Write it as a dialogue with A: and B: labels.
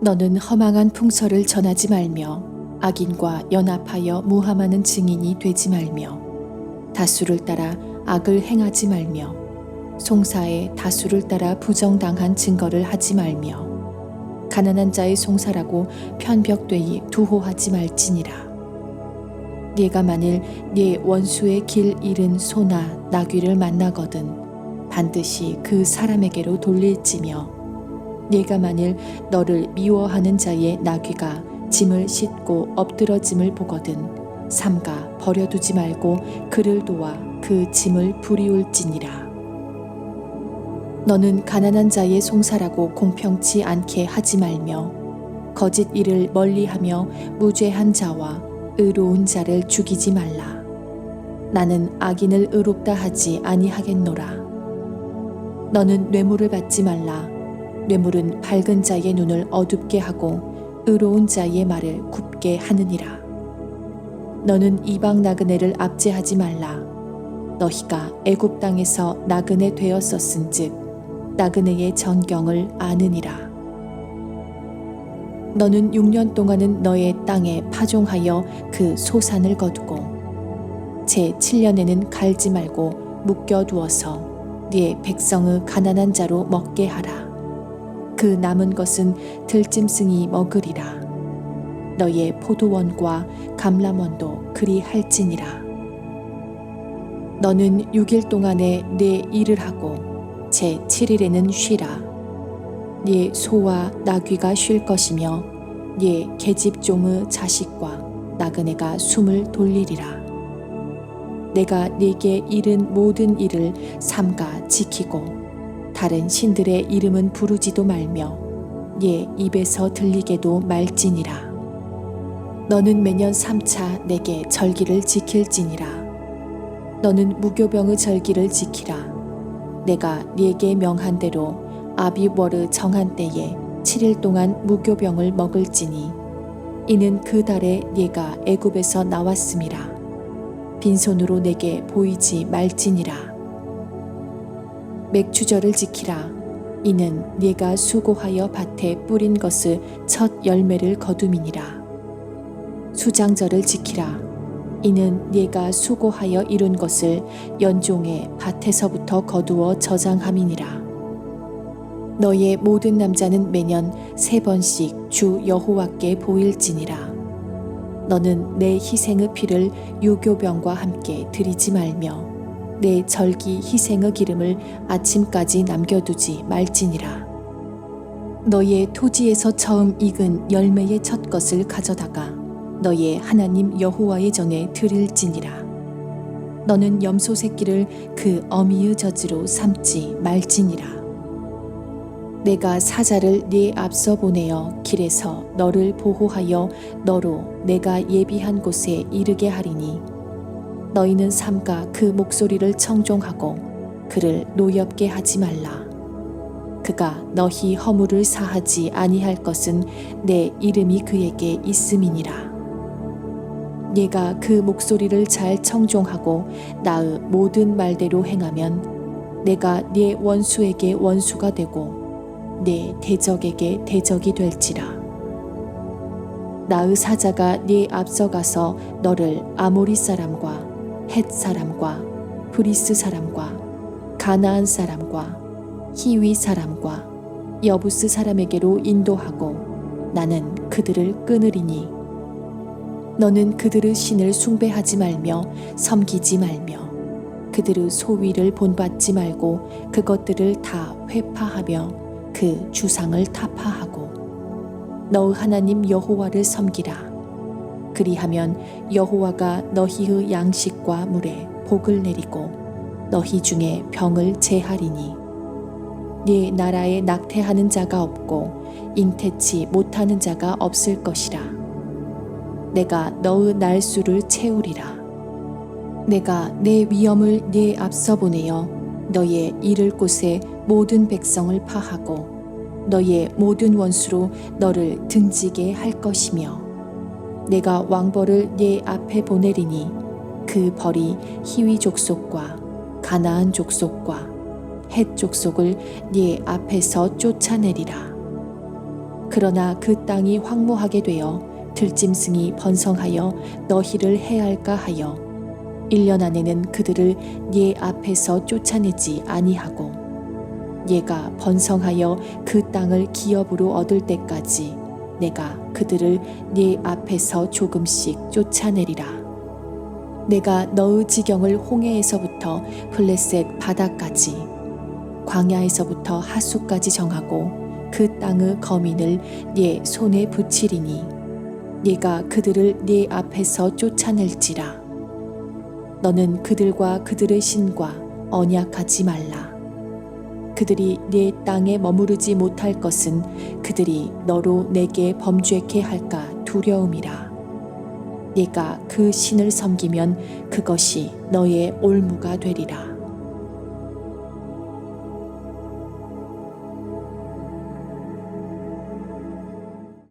A: 너는 허망한 풍설을 전하지 말며 악인과 연합하여 무함하는 증인이 되지 말며 다수를 따라 악을 행하지 말며 송사에 다수를 따라 부정당한 증거를 하지 말며 가난한 자의 송사라고 편벽되이 두호하지 말지니라. 네가 만일 네 원수의 길 잃은 소나 나귀를 만나거든 반드시 그 사람에게로 돌릴지며 네가 만일 너를 미워하는 자의 나귀가 짐을 싣고 엎드러짐을 보거든 삼가 버려두지 말고 그를 도와 그 짐을 부리울지니라. 너는 가난한 자의 송사라고 공평치 않게 하지 말며 거짓 일을 멀리하며 무죄한 자와 의로운 자를 죽이지 말라. 나는 악인을 의롭다 하지 아니하겠노라. 너는 뇌물을 받지 말라 뇌물은 밝은 자의 눈을 어둡게 하고 의로운 자의 말을 굽게 하느니라. 너는 이방 나그네를 압제하지 말라. 너희가 애굽 땅에서 나그네 되었었은즉 나그네의 전경을 아느니라. 너는 6년 동안은 너의 땅에 파종하여 그 소산을 거두고 제 7년에는 갈지 말고 묶여 두어서 네 백성의 가난한 자로 먹게 하라. 그 남은 것은 들짐승이 먹으리라. 너의 포도원과 감람원도 그리 할지니라. 너는 6일 동안에 내 일을 하고 제 7일에는 쉬라. 네 소와 나귀가 쉴 것이며 네 계집종의 자식과 나그네가 숨을 돌리리라. 내가 네게 이른 모든 일을 삼가 지키고 다른 신들의 이름은 부르지도 말며 예 입에서 들리게도 말지니라. 너는 매년 3차 내게 절기를 지킬지니라. 너는 무교병의 절기를 지키라. 내가 네게 명한 대로 아비월의 정한 때에 7일 동안 무교병을 먹을지니 이는 그 달에 네가 애굽에서 나왔음이라. 빈손으로 내게 보이지 말지니라. 맥주절을 지키라. 이는 네가 수고하여 밭에 뿌린 것을 첫 열매를 거둠이니라. 수장절을 지키라. 이는 네가 수고하여 이룬 것을 연종의 밭에서부터 거두어 저장함이니라. 너의 모든 남자는 매년 세 번씩 주 여호와께 보일지니라. 너는 내 희생의 피를 유교병과 함께 드리지 말며 내 절기 희생의 기름을 아침까지 남겨두지 말지니라. 너의 토지에서 처음 익은 열매의 첫 것을 가져다가 너의 하나님 여호와의 전에 드릴지니라. 너는 염소 새끼를 그 어미의 젖으로 삼지 말지니라. 내가 사자를 네 앞서 보내어 길에서 너를 보호하여 너로 내가 예비한 곳에 이르게 하리니 너희는 삼가 그 목소리를 청종하고 그를 노엽게 하지 말라. 그가 너희 허물을 사하지 아니할 것은 내 이름이 그에게 있음이니라. 네가 그 목소리를 잘 청종하고 나의 모든 말대로 행하면 내가 네 원수에게 원수가 되고 네 대적에게 대적이 될지라. 나의 사자가 네 앞서가서 너를 아모리 사람과 헷 사람과 브리스 사람과 가나안 사람과 히위 사람과 여부스 사람에게로 인도하고 나는 그들을 끊으리니. 너는 그들의 신을 숭배하지 말며 섬기지 말며 그들의 소위를 본받지 말고 그것들을 다 회파하며 그 주상을 타파하고 너의 하나님 여호와를 섬기라 그리하면 여호와가 너희의 양식과 물에 복을 내리고 너희 중에 병을 제하리니. 네 나라에 낙태하는 자가 없고 잉태치 못하는 자가 없을 것이라. 내가 너의 날수를 채우리라. 내가 내 위엄을 네 앞서 보내어 너의 이를 곳에 모든 백성을 파하고 너의 모든 원수로 너를 등지게 할 것이며 내가 왕벌을 네 앞에 보내리니 그 벌이 희위 족속과 가나안 족속과 헷 족속을 네 앞에서 쫓아내리라. 그러나 그 땅이 황무하게 되어 들짐승이 번성하여 너희를 해할까 하여 1년 안에는 그들을 예 앞에서 쫓아내지 아니하고 얘가 번성하여 그 땅을 기업으로 얻을 때까지 내가 그들을 네 앞에서 조금씩 쫓아내리라. 내가 너의 지경을 홍해에서부터 블레셋 바다까지 광야에서부터 하수까지 정하고 그 땅의 거민을 네 손에 붙이리니 네가 그들을 네 앞에서 쫓아낼지라 너는 그들과 그들의 신과 언약하지 말라 그들이 네 땅에 머무르지 못할 것은 그들이 너로 내게 범죄케 할까 두려움이라. 네가 그 신을 섬기면 그것이 너의 올무가 되리라